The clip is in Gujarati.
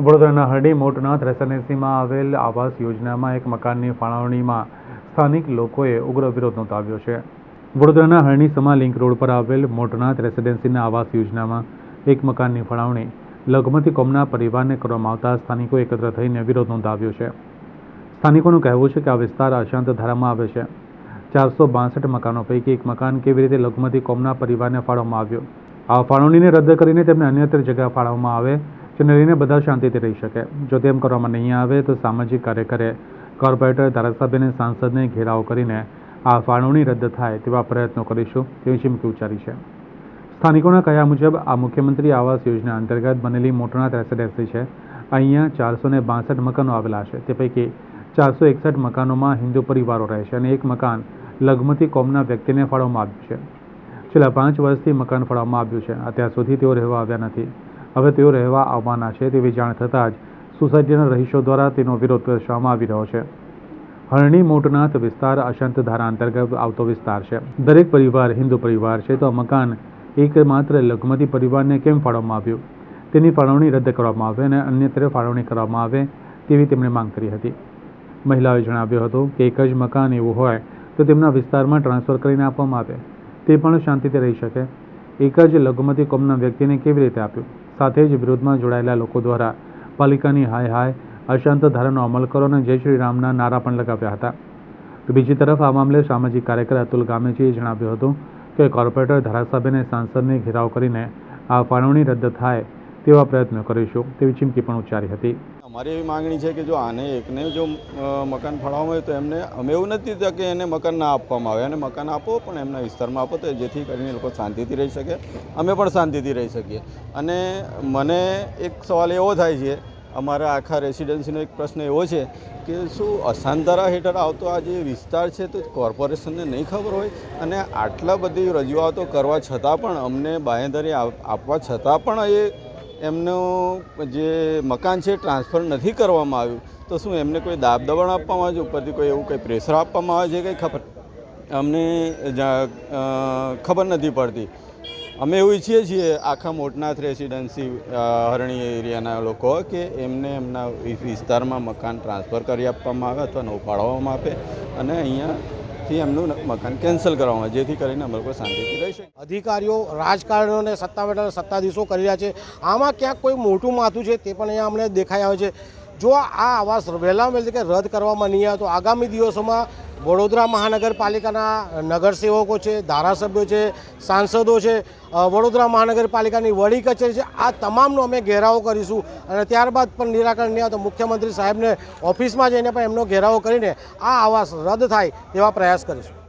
વડોદરાના હરડી મોટનાથ રેસિડેન્સીમાં આવેલ આવાસ યોજનામાં એક મકાનની ફાળવણીમાં સ્થાનિક લોકોએ ઉગ્ર વિરોધ નોંધાવ્યો છે. વડોદરાના હરણી સમા લિંક રોડ પર આવેલ મોટનાથ રેસિડેન્સીના આવાસ યોજનામાં એક મકાનની ફાળવણી લઘુમતી કોમના પરિવારને કરવામાં આવતા સ્થાનિકો એકત્ર થઈને વિરોધ નોંધાવ્યો છે. સ્થાનિકોનું કહેવું છે કે આ વિસ્તાર અશાંત ધારામાં આવે છે. ચારસો બાસઠ મકાનો પૈકી એક મકાન કેવી રીતે લઘુમતી કોમના પરિવારને ફાળવવામાં આવ્યો? આ ફાળવણીને રદ કરીને તેમને અન્યત્ર જગ્યા ફાળવવામાં આવે જેને લઈને બધા શાંતિથી રહી શકે. જો તેમ કરવામાં નહીં આવે, તો સામાજિક કાર્યકરે કોર્પોરેટર ધારાસભ્ય અને સાંસદને ઘેરાવ કરીને આ ફાળવણી રદ થાય તેવા પ્રયત્નો કરીશું તેવી ચીમકી ઉચ્ચારી છે. સ્થાનિકોના કહ્યા મુજબ આ મુખ્યમંત્રી આવાસ યોજના અંતર્ગત બનેલી મોટનાથ રેસિડેન્સી છે? અહીંયા ચારસો ને બાસઠ મકાનો આવેલા છે. તે પૈકી ચારસો એકસઠ મકાનોમાં હિન્દુ પરિવારો રહે છે અને એક મકાન લઘુમતી કોમના વ્યક્તિને ફાળવવામાં આવ્યું છે. છેલ્લા પાંચ વર્ષથી મકાન ફાળવવામાં આવ્યું છે. અત્યાર સુધી તેઓ રહેવા આવ્યા નથી. હવે તેઓ રહેવા આવવાના છે તેવી જાણ થતાં જ સોસાયટીના રહીશો દ્વારા તેનો વિરોધ દર્શાવવામાં આવી રહ્યો છે. હરણી મોટનાથ વિસ્તાર અશાંત ધારા અંતર્ગત આવતો વિસ્તાર છે. દરેક પરિવાર હિન્દુ પરિવાર છે તો આ મકાન એકમાત્ર લઘુમતી પરિવારને કેમ ફાળવવામાં આવ્યું? તેની ફાળવણી રદ કરવામાં આવે અને અન્યત્ર ફાળવણી કરવામાં આવે તેવી તેમણે માંગ કરી હતી. મહિલાઓએ જણાવ્યું હતું કે એક જ મકાન એવું હોય તો તેમના વિસ્તારમાં ટ્રાન્સફર કરીને આપવામાં આવે. તે પણ શાંતિથી રહી શકે. એક જ લઘુમતી કોમના વ્યક્તિને કેવી રીતે આપ્યું? સાથે જ વિરોધમાં જોડાયેલા લોકો દ્વારા પાલિકાની હાય હાય, અશાંત ધારાનો અમલ કરો અને જય શ્રી રામના નારા પણ લગાવ્યા હતા. તો બીજી તરફ આ મામલે સામાજિક કાર્યકર અતુલ ગામેજીએ જણાવ્યું હતું કે કોર્પોરેટર ધારાસભ્ય અને સાંસદને ઘેરાવ કરીને આ ફાળવણી રદ થાય તેવા પ્રયત્નો કરીશું, તેવી ચીમકી પણ ઉચ્ચારી હતી. અમારી એવી માંગણી છે કે જો આને એકને જો મકાન ફાળવવામાં આવે તો એમને, અમે એવું નથી કે એને મકાન ના આપવામાં આવે. અને મકાન આપો, પણ એમના વિસ્તારમાં આપો તો જેથી કરીને લોકો શાંતિથી રહી શકે. અમે પણ શાંતિથી રહી શકીએ. અને મને એક સવાલ એવો થાય છે, અમારા આખા રેસિડેન્સીનો એક પ્રશ્ન એવો છે કે શું અશાંતરા હેઠળ આવતો આ જે વિસ્તાર છે તો કોર્પોરેશનને નહીં ખબર હોય? અને આટલા બધી રજૂઆતો કરવા છતાં પણ અમને બાંહેધરી આપ- આપવા છતાં પણ એ એમનું જે મકાન છે ટ્રાન્સફર નથી કરવામાં આવ્યું. તો શું એમને કોઈ દાબ દબાણ આપવામાં આવે છે? ઉપરથી કોઈ એવું કંઈ પ્રેશર આપવામાં આવે છે કંઈ ખબર? અમને ખબર નથી પડતી. અમે એવું ઈચ્છીએ છીએ, આખા મોટનાથ રેસિડેન્સી હરણી એરિયાના લોકો કે એમને એમના વિસ્તારમાં મકાન ટ્રાન્સફર કરી આપવામાં આવે અથવા ન ફાળવવામાં આપે. અને અહીંયાથી એમનું મકાન કેન્સલ કરવામાં જેથી કરીને અમે લોકો શાંતિથી રહી શકીએ અધિકારીઓ રાજકારણીઓ અને સત્તાવેઠા સત્તાધીશો કરી રહ્યા છે. આમાં ક્યાંક કોઈ મોટું માથું છે તે પણ અહીંયા અમને દેખાઈ આવે છે. જો આ આવાસ વહેલામાં વહેલી કે રદ કરવામાં નહીં આવે તો આગામી દિવસોમાં વડોદરા મહાનગરપાલિકાના નગરસેવકો છે, ધારાસભ્યો છે, સાંસદો છે વડોદરા મહાનગરપાલિકાની વડી કચેરી છે. આ તમામનો અમે ઘેરાવો કરીશું અને ત્યારબાદ પણ નિરાકરણ નહીં આવે તો મુખ્યમંત્રી સાહેબને ઓફિસમાં જઈને પણ એમનો ઘેરાવો કરીને આ આવાસ રદ થાય તેવા પ્રયાસ કરીશું.